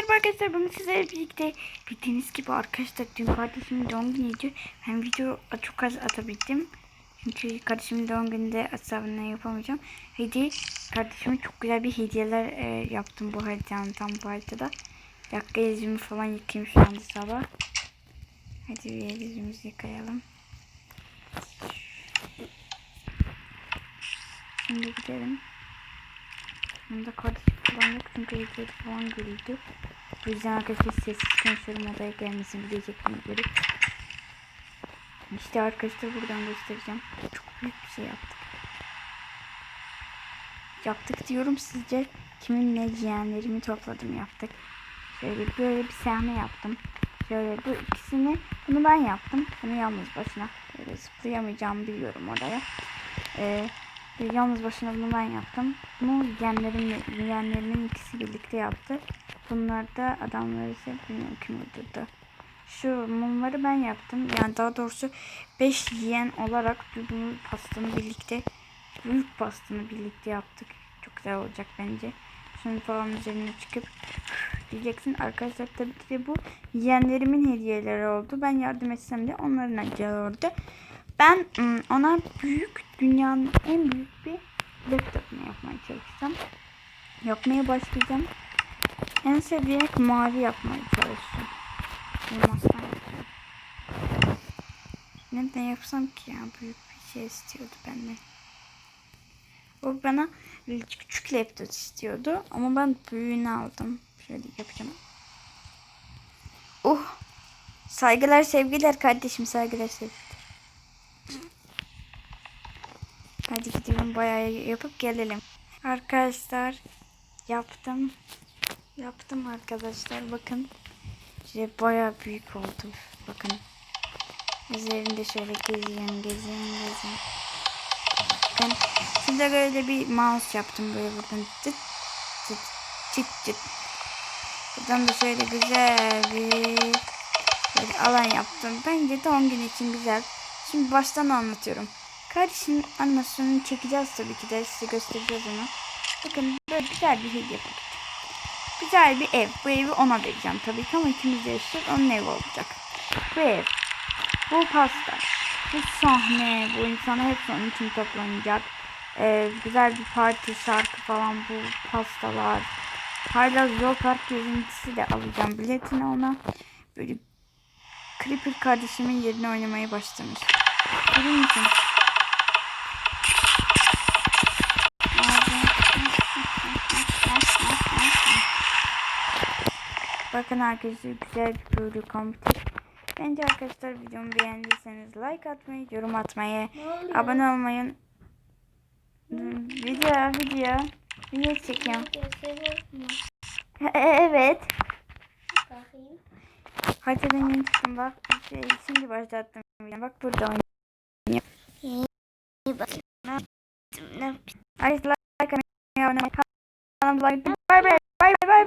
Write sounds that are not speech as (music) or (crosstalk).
merhaba arkadaşlar. Bugün sizlerle birlikte bildiğiniz gibi arkadaşlar dün kardeşimin doğum günüydü. Ben video çok az atabildim. Çünkü kardeşimin doğum gününde hesabını yapamayacağım. Hediye, kardeşime çok güzel bir hediyeler e, yaptım bu haritanın tam bu haritada. Dakika yüzümü falan yıkayayım şu anda sabah. Hadi bir yüzümüzü yıkayalım. Şimdi gidelim. Bunda kardeşim falan yok çünkü hediye falan görüldü. Bu yüzden arkadaşlar sessiz konuşuyorum odaya gelmesini bilecektim görüp. İşte arkadaşlar buradan göstereceğim. Çok büyük bir şey yaptık. Yaptık diyorum sizce kiminle yeğenlerimi topladım yaptık. Şöyle böyle bir sahne yaptım. Şöyle bu ikisini bunu ben yaptım. Bunu yalnız başına böyle zıplayamayacağımı biliyorum oraya. Ee, Yalnız başına bunu ben yaptım. Bunu yeğenlerim, yeğenlerimin ikisi birlikte yaptı. Bunlar da adamları ise bilmiyorum kim uydurdu. Şu mumları ben yaptım. Yani daha doğrusu 5 yiyen olarak bunu pastanı birlikte büyük pastanı birlikte yaptık. Çok güzel olacak bence. Şimdi falan üzerine çıkıp (sighs) diyeceksin. Arkadaşlar tabii ki bu yeğenlerimin hediyeleri oldu. Ben yardım etsem de onların hediyeleri oldu. Ben ım, ona büyük dünyanın en büyük bir laptopunu yapmaya çalışacağım. Yapmaya başlayacağım. En sevdiğim mavi yapmaya çalışacağım. Elmastan yapacağım. Neden yapsam ki ya büyük bir şey istiyordu benden. O bana küçük laptop istiyordu ama ben büyüğünü aldım. Şöyle yapacağım. Oh! Saygılar sevgiler kardeşim saygılar sevgiler. Hadi gidelim bayağı yapıp gelelim. Arkadaşlar yaptım. Yaptım arkadaşlar bakın. İşte bayağı büyük oldu. Bakın. Üzerinde şöyle geziyorum geziyorum geziyorum. Bakın. Size böyle bir mouse yaptım böyle buradan çıt çıt çıt çıt. Buradan da şöyle güzel bir böyle alan yaptım. Bence doğum günü için güzel. Şimdi baştan anlatıyorum. Kardeşim animasyonunu çekeceğiz tabii ki de size göstereceğiz onu. Bakın böyle güzel bir hediye paketi. Güzel bir ev. Bu evi ona vereceğim tabii ki ama ikimiz de yaşayacağız. Onun evi olacak. Bu ev. Bu pasta. Bu sahne. Bu insanlar hepsi onun için toplanacak. Ee, güzel bir parti, şarkı falan bu pastalar. Hala Yol Park gezintisi de alacağım biletini ona. Böyle Creeper kardeşimin yerine oynamaya başlamış. Görüyor musun? Bakın arkadaşlar güzel bir böyle komputer. Bence arkadaşlar videomu beğendiyseniz like atmayı, yorum atmayı, abone olmayı video video video çekiyorum. E- evet. Haritadan yeni çıktım bak. Şey, şimdi başlattım. Bak burada oynuyor. Ay like atmayı, abone olmayı, kanalımıza like